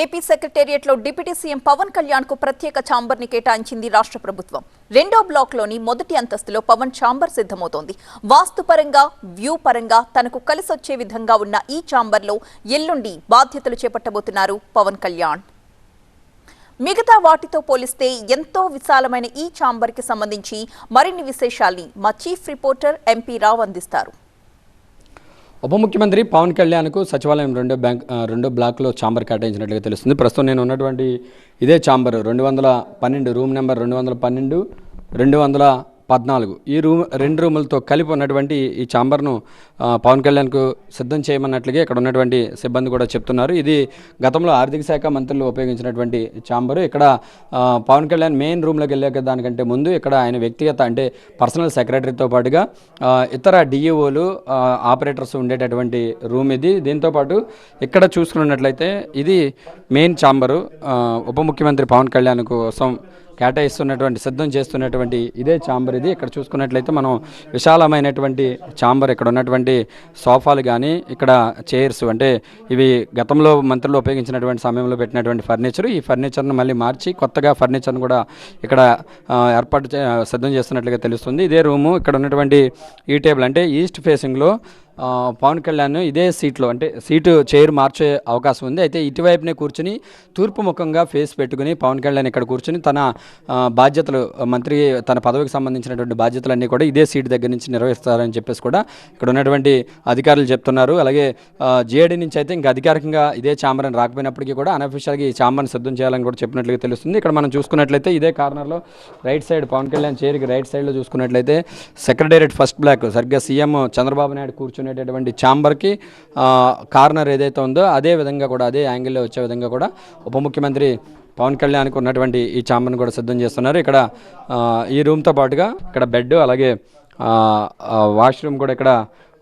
AP సెక్రటేరియట్లో deputy CM Pawan కళ్యాణ్కు ప్రత్యేక ఛాంబర్ని కేటాయించింది రాష్ట్ర ప్రభుత్వం. రెండో బ్లాక్లోని మొదటి అంతస్తులో పవన్ ఛాంబర్ సిద్ధమవుతోంది. వాస్తుపరంగా వ్యూ పరంగా తనకు కలిసొచ్చే విధంగా ఉన్న ఈ ఛాంబర్లో ఎల్లుండి బాధ్యతలు చేపట్టబోతున్నారు పవన్ కళ్యాణ్. మిగతా వాటితో పోలిస్తే ఎంతో విశాలమైన ఈ ఛాంబర్కి సంబంధించి మరిన్ని విశేషాల్ని మా చీఫ్ రిపోర్టర్ ఎంపీ రావు అందిస్తారు. ఉప ముఖ్యమంత్రి పవన్ కళ్యాణ్కు సచివాలయం రెండో బ్యాంక్ రెండో బ్లాక్లో ఛాంబర్ కేటాయించినట్లుగా తెలుస్తుంది. ప్రస్తుతం నేను ఉన్నటువంటి ఇదే ఛాంబర్. రెండు వందల పన్నెండు రూమ్ నెంబర్ రెండు వందల పన్నెండు రెండు వందల పద్నాలుగు. ఈ రూమ్ రెండు రూములతో కలిపి ఉన్నటువంటి ఈ ఛాంబర్ను పవన్ కళ్యాణ్కు సిద్ధం చేయమన్నట్లుగా ఇక్కడ ఉన్నటువంటి సిబ్బంది కూడా చెప్తున్నారు. ఇది గతంలో ఆర్థిక శాఖ మంత్రులు ఉపయోగించినటువంటి ఛాంబరు. ఇక్కడ పవన్ కళ్యాణ్ మెయిన్ రూమ్లోకి వెళ్ళాక దానికంటే ముందు ఇక్కడ ఆయన వ్యక్తిగత అంటే పర్సనల్ సెక్రటరీతో పాటుగా ఇతర డిఈఓలు ఆపరేటర్స్ ఉండేటటువంటి రూమ్ ఇది. దీంతోపాటు ఇక్కడ చూసుకున్నట్లయితే ఇది మెయిన్ ఛాంబరు. ఉప ముఖ్యమంత్రి పవన్ కళ్యాణ్ కోసం కేటాయిస్తున్నటువంటి సిద్ధం చేస్తున్నటువంటి ఇదే ఛాంబర్ ఇది. ఇక్కడ చూసుకున్నట్లయితే మనం విశాలమైనటువంటి ఛాంబర్ ఇక్కడ ఉన్నటువంటి సోఫాలు కానీ ఇక్కడ చైర్స్ అంటే ఇవి గతంలో మంత్రులు ఉపయోగించినటువంటి సమయంలో పెట్టినటువంటి ఫర్నిచర్. ఈ ఫర్నిచర్ను మళ్ళీ మార్చి కొత్తగా ఫర్నిచర్ను కూడా ఇక్కడ ఏర్పాటు చే సిద్ధం చేస్తున్నట్లుగా తెలుస్తుంది. ఇదే రూము ఇక్కడ ఉన్నటువంటి ఈ టేబుల్ అంటే ఈస్ట్ ఫేసింగ్లో పవన్ కళ్యాణ్ ఇదే సీట్లో అంటే సీటు చైర్ మార్చే అవకాశం ఉంది. అయితే ఇటువైపునే కూర్చుని తూర్పు ముఖంగా ఫేస్ పెట్టుకుని పవన్ కళ్యాణ్ ఇక్కడ కూర్చుని తన బాధ్యతలు మంత్రి తన పదవికి సంబంధించినటువంటి బాధ్యతలన్నీ కూడా ఇదే సీటు దగ్గర నుంచి నిర్వహిస్తారని చెప్పేసి కూడా ఇక్కడ ఉన్నటువంటి అధికారులు చెప్తున్నారు. అలాగే జేఏడీ నుంచి అయితే ఇంకా అధికారికంగా ఇదే ఛాంబర్ రాకపోయినప్పటికీ కూడా అనఫీషియల్గా ఈ చాంబర్ని సిద్ధం చేయాలని కూడా చెప్పినట్లుగా తెలుస్తుంది. ఇక్కడ మనం చూసుకున్నట్లయితే ఇదే కార్నర్లో రైట్ సైడ్ పవన్ కళ్యాణ్ చైర్కి రైట్ సైడ్లో చూసుకున్నట్లయితే సెక్రటేరియట్ ఫస్ట్ బ్లాక్ సరిగ్గా సీఎం చంద్రబాబు నాయుడు కూర్చునేటటువంటి ఛాంబర్కి కార్నర్ ఏదైతే ఉందో అదే విధంగా కూడా అదే యాంగిల్లో వచ్చే విధంగా కూడా ఉప ముఖ్యమంత్రి పవన్ కళ్యాణ్కి ఉన్నటువంటి ఈ ఛాంబర్ని కూడా సిద్ధం చేస్తున్నారు. ఇక్కడ ఈ రూమ్తో పాటుగా ఇక్కడ బెడ్ అలాగే వాష్రూమ్ కూడా ఇక్కడ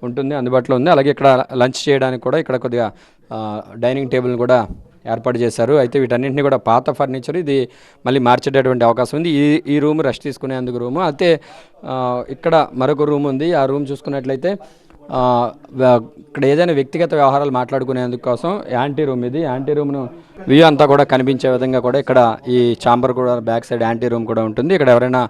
ఉంటుంది అందుబాటులో ఉంది. అలాగే ఇక్కడ లంచ్ చేయడానికి కూడా ఇక్కడ కొద్దిగా డైనింగ్ టేబుల్ కూడా ఏర్పాటు చేశారు. అయితే వీటన్నింటినీ కూడా పాత ఫర్నిచర్ ఇది మళ్ళీ మార్చేటటువంటి అవకాశం ఉంది. ఈ ఈ రూమ్ రెస్ట్ తీసుకునేందుకు రూము. అయితే ఇక్కడ మరొక రూమ్ ఉంది. ఆ రూమ్ చూసుకున్నట్లయితే ఇక్కడ ఏదైనా వ్యక్తిగత వ్యవహారాలు మాట్లాడుకునేందుకు కోసం యాంటీ రూమ్ ఇది. యాంటీ రూమ్ను వ్యూ అంతా కూడా కనిపించే విధంగా కూడా ఇక్కడ ఈ ఛాంబర్ కూడా బ్యాక్ సైడ్ యాంటీ రూమ్ కూడా ఉంటుంది. ఇక్కడ ఎవరైనా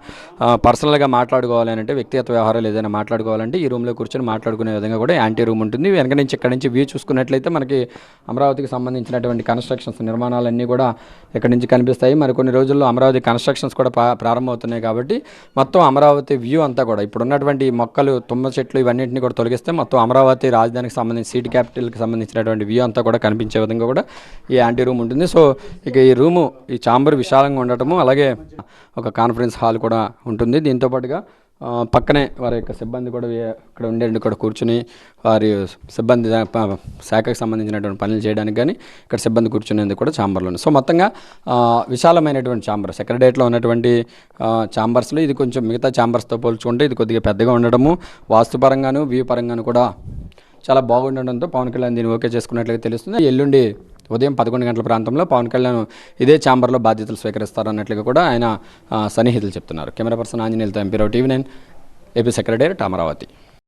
పర్సనల్గా మాట్లాడుకోవాలి అంటే వ్యక్తిగత వ్యవహారాలు ఏదైనా మాట్లాడుకోవాలంటే ఈ రూమ్లో కూర్చొని మాట్లాడుకునే విధంగా కూడా యాంటీ రూమ్ ఉంటుంది. వెనక నుంచి ఇక్కడ నుంచి వ్యూ చూసుకున్నట్లయితే మనకి అమరావతికి సంబంధించినటువంటి కన్స్ట్రక్షన్స్ నిర్మాణాలన్నీ కూడా ఇక్కడ నుంచి కనిపిస్తాయి. మరి కొన్ని రోజుల్లో అమరావతి కన్స్ట్రక్షన్స్ కూడా ప్రారంభమవుతున్నాయి కాబట్టి మొత్తం అమరావతి వ్యూ అంతా కూడా ఇప్పుడు ఉన్నటువంటి మొక్కలు తుమ్మ చెట్లు ఇవన్నింటినీ కూడా తొలగిస్తాయి చూస్తే మొత్తం అమరావతి రాజధానికి సంబంధించి సిటీ క్యాపిటల్కి సంబంధించినటువంటి వ్యూ అంతా కూడా కనిపించే విధంగా కూడా ఈ యాంటీ రూమ్ ఉంటుంది. సో ఇక ఈ రూము ఈ చాంబర్ విశాలంగా ఉండటము అలాగే ఒక కాన్ఫరెన్స్ హాల్ కూడా ఉంటుంది. దీంతో పాటుగా పక్కనే వారి యొక్క సిబ్బంది కూడా ఇక్కడ ఉండే ఇక్కడ కూర్చుని వారి సిబ్బంది శాఖకు సంబంధించినటువంటి పనులు చేయడానికి కానీ ఇక్కడ సిబ్బంది కూర్చునేందుకు కూడా ఛాంబర్లు ఉన్నాయి. సో మొత్తంగా విశాలమైనటువంటి ఛాంబర్ సెక్రటరియట్లో ఉన్నటువంటి ఛాంబర్స్లో ఇది కొంచెం మిగతా ఛాంబర్స్తో పోల్చుకుంటే ఇది కొద్దిగా పెద్దగా ఉండడము. వాస్తుపరంగాను వ్యూ పరంగాను కూడా చాలా బాగుండడంతో పవన్ కళ్యాణ్ దీన్ని ఓకే చేసుకున్నట్లుగా తెలుస్తుంది. ఎల్లుండి ఉదయం పదకొండు గంటల ప్రాంతంలో పవన్ కళ్యాణ్ ఇదే ఛాంబర్లో బాధ్యతలు స్వీకరిస్తారు అన్నట్లుగా కూడా ఆయన సన్నిహితులు చెప్తున్నారు. కెమెరా పర్సన్ ఆంజనేయులతో ఎంపీరావు TV nine AP secretary Amaravati.